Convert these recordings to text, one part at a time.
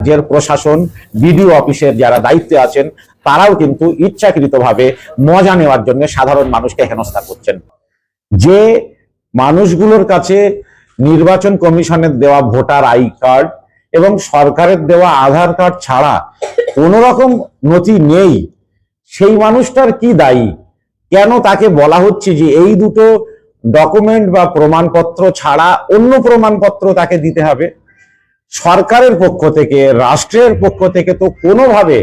রাজ্যের প্রশাসন, বিডিও অফিসের যারা দায়িত্বে আছেন, তারাও কিন্তু ইচ্ছাকৃতভাবে মজা নেওয়ার জন্য সাধারণ মানুষকে হেনস্থা করছেন। যে মানুষগুলোর কাছে নির্বাচন কমিশনের দেওয়া ভোটার আই কার্ড এবং সরকারের দেওয়া আধার কার্ড ছাড়া কোনো রকম নথি নেই, সেই মানুষটার কি দায়ী? কেন তাকে বলা হচ্ছে যে এই দুটো ডকুমেন্ট বা প্রমাণপত্র ছাড়া অন্য প্রমাণপত্র তাকে দিতে হবে? সরকারের পক্ষ থেকে, রাষ্ট্রের পক্ষ থেকে তো কোনোভাবে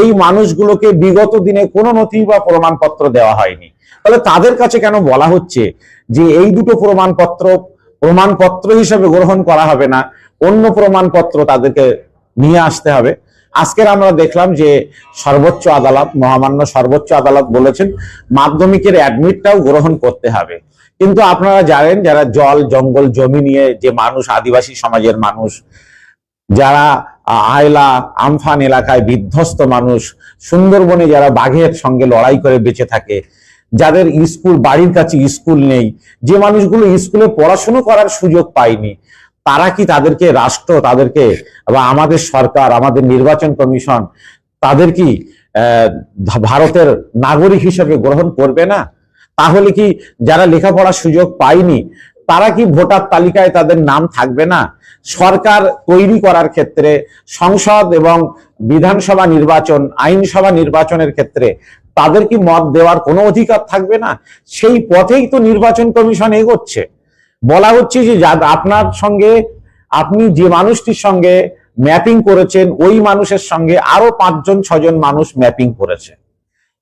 এই মানুষগুলোকে বিগত দিনে কোনো নথি বা প্রমাণপত্র দেওয়া হয়নি। তাহলে তাদের কাছে কেন বলা হচ্ছে যে এই দুটো প্রমাণপত্র প্রমাণপত্র হিসেবে গ্রহণ করা হবে না, অন্য প্রমাণপত্র তাদেরকে নিয়ে আসতে হবে? আজকের আমরা দেখলাম যে সর্বোচ্চ আদালত, মহামান্য সর্বোচ্চ আদালত বলেছেন, মাধ্যমিকের অ্যাডমিটটাও গ্রহণ করতে হবে। কিন্তু আপনারা জানেন, যারা জল, জঙ্গল, জমি নিয়ে যে মানুষ, আদিবাসী সমাজের মানুষ, যারা আয়লা, আমফান এলাকায় বিধ্বস্ত মানুষ, সুন্দরবনে যারা বাঘের সঙ্গে লড়াই করে বেঁচে থাকে, যাদের স্কুল, বাড়ির কাছে স্কুল নেই, যে মানুষগুলো স্কুলে পড়াশুনো করার সুযোগ পায়নি, তারা কি তাদেরকে রাষ্ট্র, তাদেরকে, বা আমাদের সরকার, আমাদের নির্বাচন কমিশন, তাদের কি ভারতের নাগরিক হিসেবে গ্রহণ করবে না? তাহলে কি যারা লেখাপড়ার সুযোগ পায়নি, তারা কি ভোটার তালিকায় তাদের নাম থাকবে না? সরকার তৈরি করার ক্ষেত্রে, সংসদ এবং বিধানসভা নির্বাচন, আইনসভা নির্বাচনের ক্ষেত্রে তাদের কি মত দেওয়ার কোনো অধিকার থাকবে না? সেই পথেই তো নির্বাচন কমিশন এগোচ্ছে। বলা হচ্ছে যে আপনার সঙ্গে, আপনি যে মানুষটির সঙ্গে ম্যাপিং করেছেন, ওই মানুষের সঙ্গে আরও পাঁচজন, ছজন মানুষ ম্যাপিং করেছে।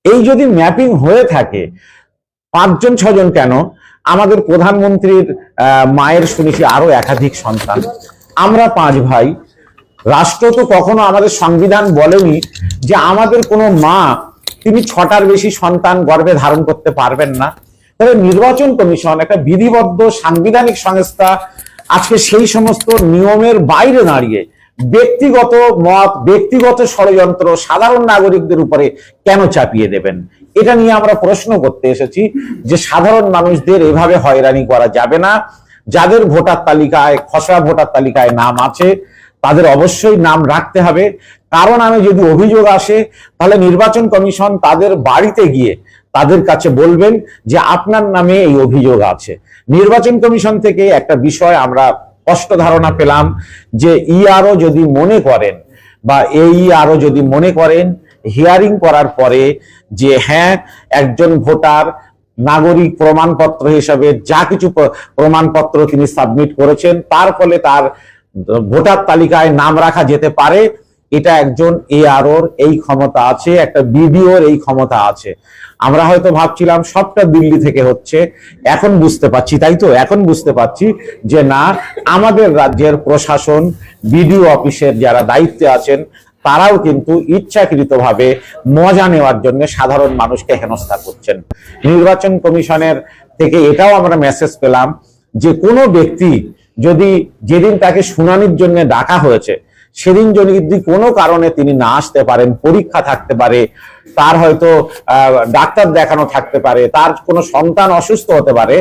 এই যদি ম্যাপিং হয়ে থাকে পাঁচজন, ছজন কেন? আমাদের প্রধানমন্ত্রীর মায়ের শুনেছি আরও একাধিক সন্তান। আমরা পাঁচ ভাই। রাষ্ট্র তো কখনো আমাদের সংবিধান বলেনি যে আমাদের কোনো মা তিনি ছটার বেশি সন্তান গর্ভে ধারণ করতে পারবেন না। তবে নির্বাচন কমিশন একটা বিধিবদ্ধ সাংবিধানিক সংস্থা আজকে সেই সমস্ত নিয়মের বাইরে দাঁড়িয়ে ব্যক্তিগত মত, ব্যক্তিগত ষড়যন্ত্র সাধারণ নাগরিকদের উপরে কেন চাপিয়ে দেবেন? এটা নিয়ে আমরা প্রশ্ন করতে এসেছি যে সাধারণ মানুষদের এভাবে হয়রানি করা যাবে না। যাদের ভোটার তালিকায়, খসড়া ভোটার তালিকায় নাম আছে, তাদের অবশ্যই নাম রাখতে হবে। কারণ আমি যদি অভিযোগ আসে, তাহলে নির্বাচন কমিশন তাদের বাড়িতে গিয়ে তাদের কাছে বলবেন যে আপনার নামে এই অভিযোগ আছে। নির্বাচন কমিশন থেকে একটা বিষয় আমরা স্পষ্ট ধারণা পেলাম যে ইআরও যদি মনে করেন বা এই আরও যদি মনে করেন হিয়ারিং করার পরে যে হ্যাঁ একজন ভোটার নাগরিক প্রমাণপত্র হিসাবে যা কিছু প্র- প্রমাণপত্র তিনি সাবমিট করেছেন, তার ফলে তার ভোটার তালিকায় নাম রাখা যেতে পারে। এটা একজন এআরওর এই ক্ষমতা আছে, একটা বিডিওর এই ক্ষমতা আছে। আমরা হয়তো ভাবছিলাম সবটা দিল্লি থেকে হচ্ছে, এখন বুঝতে পারছি, তাই তো? এখন বুঝতে পারছি যে না, আমাদের রাজ্যের প্রশাসন বিডিও অফিসের যারা দায়িত্বে আছেন, তারাও কিন্তু ইচ্ছাকৃতভাবে মজা নেওয়ার জন্য সাধারণ মানুষকে হেনস্থা করছেন। নির্বাচন কমিশনের থেকে এটাও আমরা মেসেজ পেলাম যে কোনো ব্যক্তি যদি যেদিন তাকে শুনানির জন্য ডাকা হয়েছে সেদিন যদি কোনো কারণে তিনি না আসতে পারেন, পরীক্ষা থাকতে পারে, তার হয়তো ডাক্তার দেখানো থাকতে পারে, তার কোনো সন্তান অসুস্থ হতে পারে,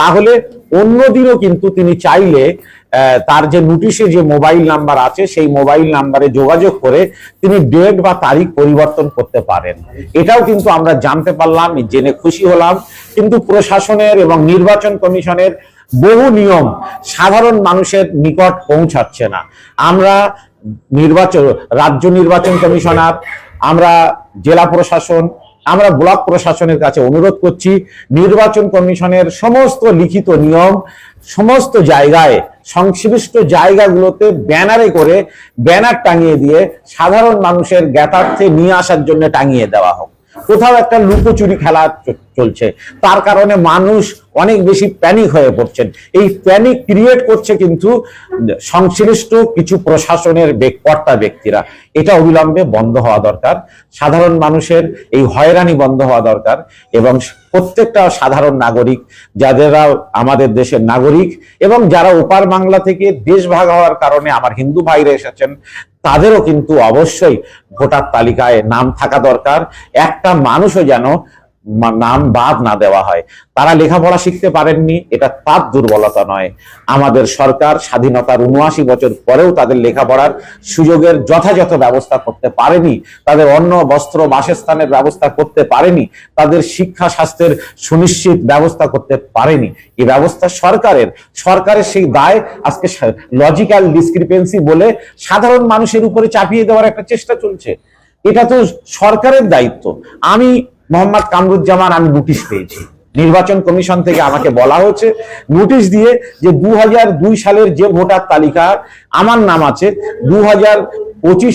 তাহলে অন্যদিনও কিন্তু তিনি চাইলে তার যে নোটিশে যে মোবাইল নাম্বার আছে, সেই মোবাইল নাম্বারে যোগাযোগ করে তিনি ডেট বা তারিখ পরিবর্তন করতে পারেন। এটাও কিন্তু আমরা জানতে পারলাম, জেনে খুশি হলাম। কিন্তু প্রশাসনের এবং নির্বাচন কমিশনের বহু নিয়ম সাধারণ মানুষের নিকট পৌঁছাচ্ছে না। আমরা নির্বাচন, রাজ্য নির্বাচন কমিশনার, আমরা জেলা প্রশাসন, আমরা ব্লক প্রশাসনের কাছে অনুরোধ করছি, নির্বাচন কমিশনের সমস্ত লিখিত নিয়ম, সমস্ত জায়গায়, সংশ্লিষ্ট জায়গাগুলোতে ব্যানারে করে ব্যানার টাঙিয়ে দিয়ে সাধারণ মানুষের জ্ঞাতার্থে নিয়ে আসার জন্য টাঙিয়ে দেওয়া হোক। কোথাও একটা লুকোচুরি খেলা চলছে। তার কারণে মানুষ অনেক বেশি প্যানিক হয়ে পড়ছেন। এই প্যানিক ক্রিয়েট করছে কিন্তু সংশ্লিষ্ট কিছু প্রশাসনের কর্তা ব্যক্তিরা। এটা অবিলম্বে বন্ধ হওয়া দরকার। সাধারণ মানুষের এই হয়রানি বন্ধ হওয়া দরকার এবং প্রত্যেকটা সাধারণ নাগরিক, যাদেরা আমাদের দেশের নাগরিক এবং যারা ওপার বাংলা থেকে দেশ ভাগ হওয়ার কারণে আমার হিন্দু ভাইরা এসেছেন, তাদেরও কিন্তু অবশ্যই ভোটার তালিকায় নাম থাকা দরকার। একটা মানুষও যেন নাম বাদ না দেওয়া হয়। তারা লেখাপড়া শিখতে পারেননি, এটা তার দুর্বলতা নয়। আমাদের সরকার স্বাধীনতার উনআশি বছর পরেও তাদের লেখাপড়ার সুযোগের যথাযথ ব্যবস্থা করতে পারেনি, তাদের অন্ন, বস্ত্র, বাসস্থানের ব্যবস্থা করতে পারেনি, তাদের শিক্ষা, স্বাস্থ্যের সুনিশ্চিত ব্যবস্থা করতে পারেনি। এই ব্যবস্থা সরকারের। সরকারের সেই দায় আজকে লজিক্যাল ডিসক্রিপেন্সি বলে সাধারণ মানুষের উপরে চাপিয়ে দেওয়ার একটা চেষ্টা চলছে। এটা তো সরকারের দায়িত্ব। আমি মোহাম্মদ কামরুজ্জামান আমি নোটিশ পেয়েছি। নির্বাচন কমিশন থেকে আমাকে বলা হয়েছে। নোটিশ দিয়ে যে দু সালের যে ভোটার তালিকা আমার নাম আছে দু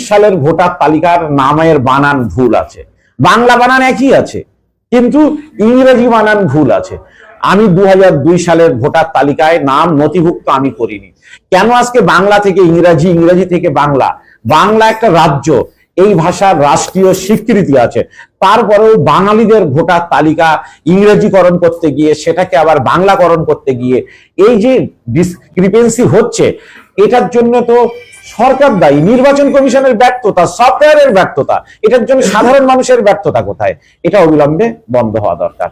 সালের ভোটার তালিকার নামের বানান ভুল আছে। বাংলা বানান একই আছে, কিন্তু ইংরেজি বানান ভুল আছে। আমি দু সালের ভোটার তালিকায় নাম নথিভুক্ত আমি করিনি। কেন আজকে বাংলা থেকে ইংরাজি, ইংরেজি থেকে বাংলা? বাংলা একটা রাজ্য এই ভাষার রাষ্ট্রীয় স্বীকৃতি আছে। তারপরেও বাঙালিদের ভোটার তালিকা ইংরেজিকরণ করতে গিয়ে, সেটাকে আবার বাংলাকরণ করতে গিয়ে, এই যে ডিসক্রিপেন্সি হচ্ছে, এটার জন্য তো সরকার দায়ী, নির্বাচন কমিশনের ব্যর্থতা সফটওয়্যারের ব্যর্থতা, এটার জন্য সাধারণ মানুষের ব্যর্থতা কোথায়? এটা অবিলম্বে বন্ধ হওয়া দরকার।